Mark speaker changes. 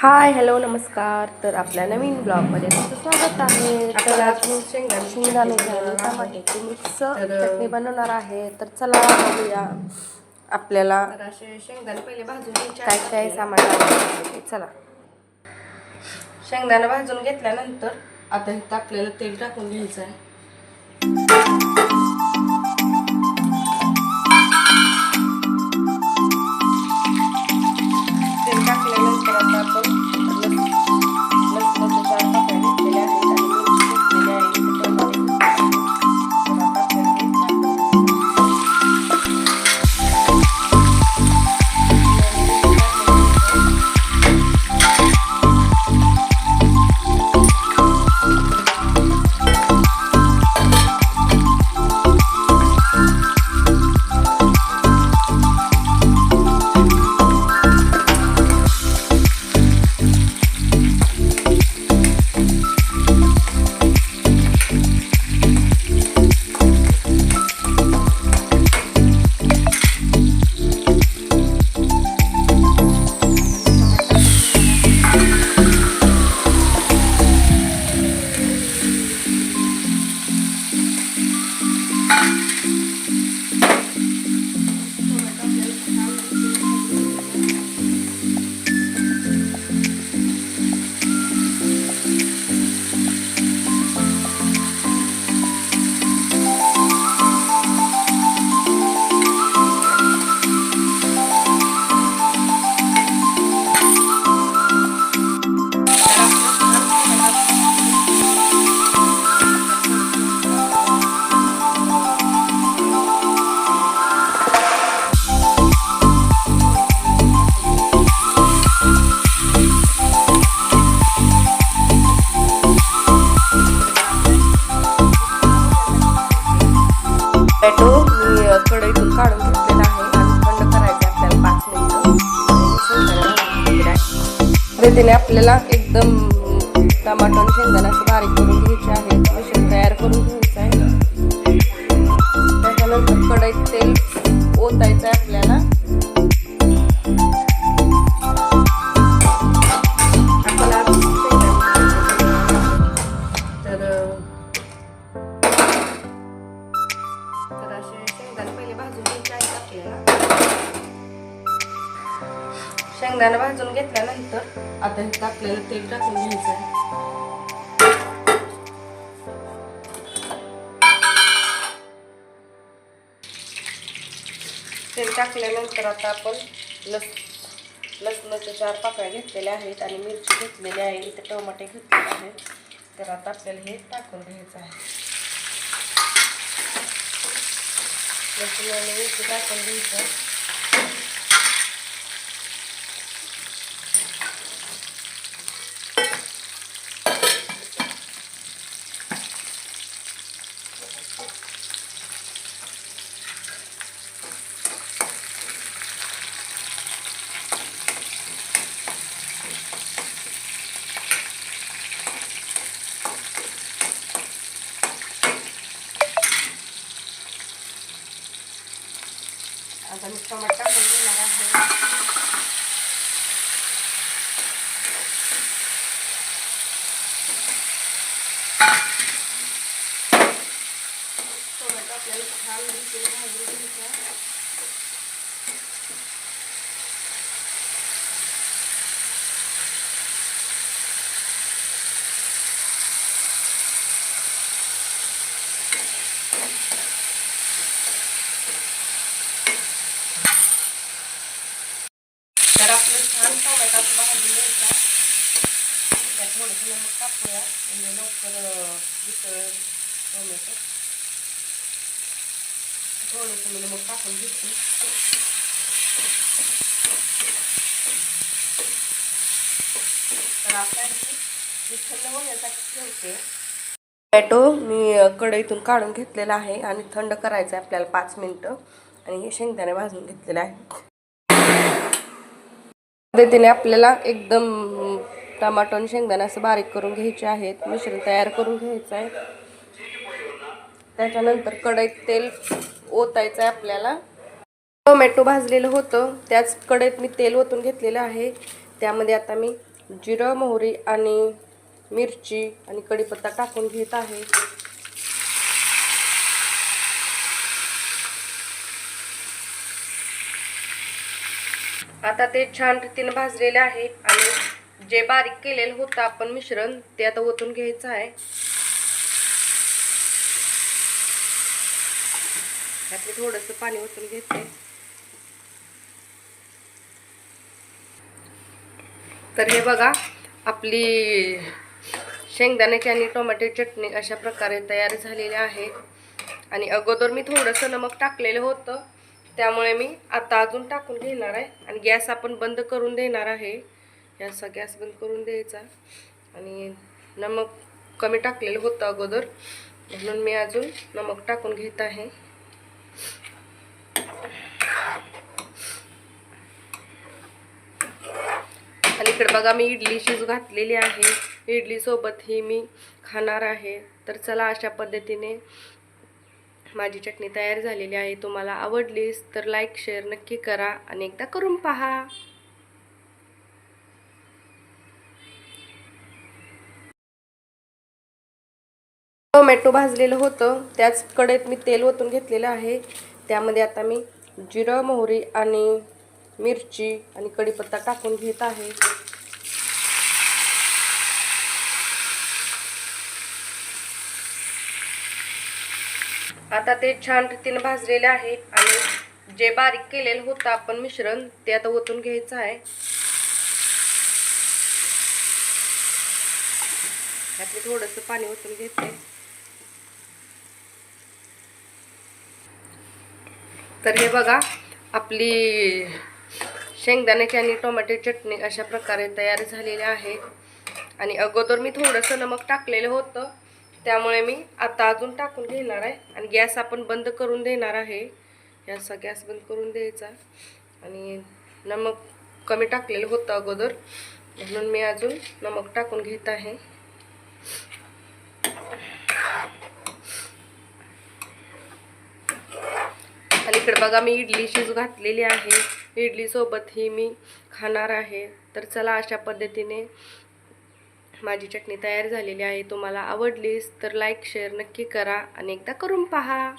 Speaker 1: Hi hello नमस्कार. तर आपल्या नवीन ब्लॉगमध्ये तुमचं स्वागत आहे. तर आज मी आणि टमाट्याची मिक्स चटणी बनवणार आहे. तर चला बघूया आपल्याला
Speaker 2: शेंगदाणे पहिले भाजून घ्यायचे
Speaker 1: काय काय. सामान. चला.
Speaker 2: शेंगदाणे भाजून घेतल्यानंतर आता इथं आपल्याला तेल टाकून घ्यायचं आहे.
Speaker 1: पद्धतीने आपल्याला एकदम टमाटो आणि शेंगदाणा असं बारीक करून घ्यायचे आहे मिश्रण तयार करून घ्यायचं आहे. त्याच्यानंतर कढईत तेल ओतायचं आहे. शेंगदाणा
Speaker 2: भाजून घेतल्यानंतर आता इथं आपल्याला तेल टाकून घ्यायचं आहे. तेल टाकल्यानंतर आता आपण लस लसणाच्या चार पाकळ्या घेतलेल्या आहेत आणि मिरची घेतलेली आहे. इथे टमाटे घेतलेले आहेत. तर आता आपल्याला हे टाकून घ्यायचं आहे. लसूण आणि मिरची टाकून घ्यायचं आता मी टमाटर टाकून घेणार आहे. टोमॅटो आपल्याला छान रीतीने भाजून घ्यायचा तर आपलं छान टोमॅटो असं भाजून घ्यायचा त्यात थोडंसं नमक टाकूया म्हणजे लवकर अं, वितळेल टोमॅटो. थोडंसं मी म्हणजे मग टाकून घेते. तर आता मी थंड होण्यासाठी ठेवते.
Speaker 1: टोमॅटो मी कढईतून काढून घेतलेला आहे आणि थंड करायचं आहे आपल्याला पाच मिनिटं. आणि हे शेंगदाणे भाजून घेतलेलं आहे पद्धतीने आपल्याला एकदम टमाटो आणि शेंगदाणा असं बारीक करून घ्यायचे आहेत. मिश्रण तयार करून घ्यायचं आहे. त्याच्यानंतर कढईत तेल ओतायचं आहे आपल्याला. टोमॅटो भाजलेलं होतं. त्याच कढईत मी तेल ओतून घेतलेलं आहे. त्यामध्ये आता मी
Speaker 2: जिरं मोहरी आणि मिरची आणि कढीपत्ता टाकून घेत आहे. आता ते छान रीतीने भाजलेले आहे आणि जे बारीक केलेलं होतं आपण मिश्रण ते आता ओतून घ्यायचं आहे. त्यातले थोडंसं पाणी ओतून घेते. तर हे बघा आपली शेंगदाण्याची आणि टोमॅटो चटणी अशा प्रकारे तयार झालेली आहे. आणि अगोदर मी थोडंसं नमक टाकलेलं होतं. त्यामुळे मी आता अजून टाकून घेणार आहे. आणि गॅस आपण बंद करून देणार आहे. याचा गॅस बंद करून द्यायचा. आणि नमक कमी टाकलेलं होतं अगोदर. म्हणून मी अजून नमक टाकून घेत आहे. आणि इकडे बघा मी इडली शिज घातलेली आहे. इडलीसोबत ही मी खाणार आहे. तर चला अशा पद्धतीने माझी चटणी तयार झालेली आहे. तुम्हाला आवडलीस तर लाईक शेअर नक्की करा. आणि एकदा करून पहा. टोमॅटो भाजलेलं होतं. त्याच कडेत मी तेल ओतून घेतलेलं आहे. त्यामध्ये आता मी जिरं मोहरी आणि मिरची आणि कढीपत्ता टाकून घेत आहे. आता ते छान रीतीने भाजलेले आहे आणि जे बारीक केलेलं होतं आपण मिश्रण ते आता ओतून घ्यायचं आहे. त्यातले थोडंसं पाणी ओतून घेते. तर हे बघा आपली शेंगदाण्याची आणि टोमॅटो चटणी अशा प्रकारे तयार झालेली आहे. आणि अगोदर मी थोडंसं नमक टाकलेलं होतं त्यामुळे मी आता अजून टाकून घेणार आहे. आणि गॅस आपण बंद करून देणार आहे. याचा गॅस बंद करून द्यायचा. आणि नमक कमी टाकलेलं होतं अगोदर म्हणून मी अजून नमक टाकून घेत आहे आणि इकडे बघा मी इडली शिज घातलेली आहे. इडलीसोबत ही मी खाणार आहे. तर चला अशा पद्धतीने माझी चटणी तयार झालेली आहे. तुम्हाला आवडलीस तर लाईक शेअर नक्की करा. आणि एकदा करून पहा.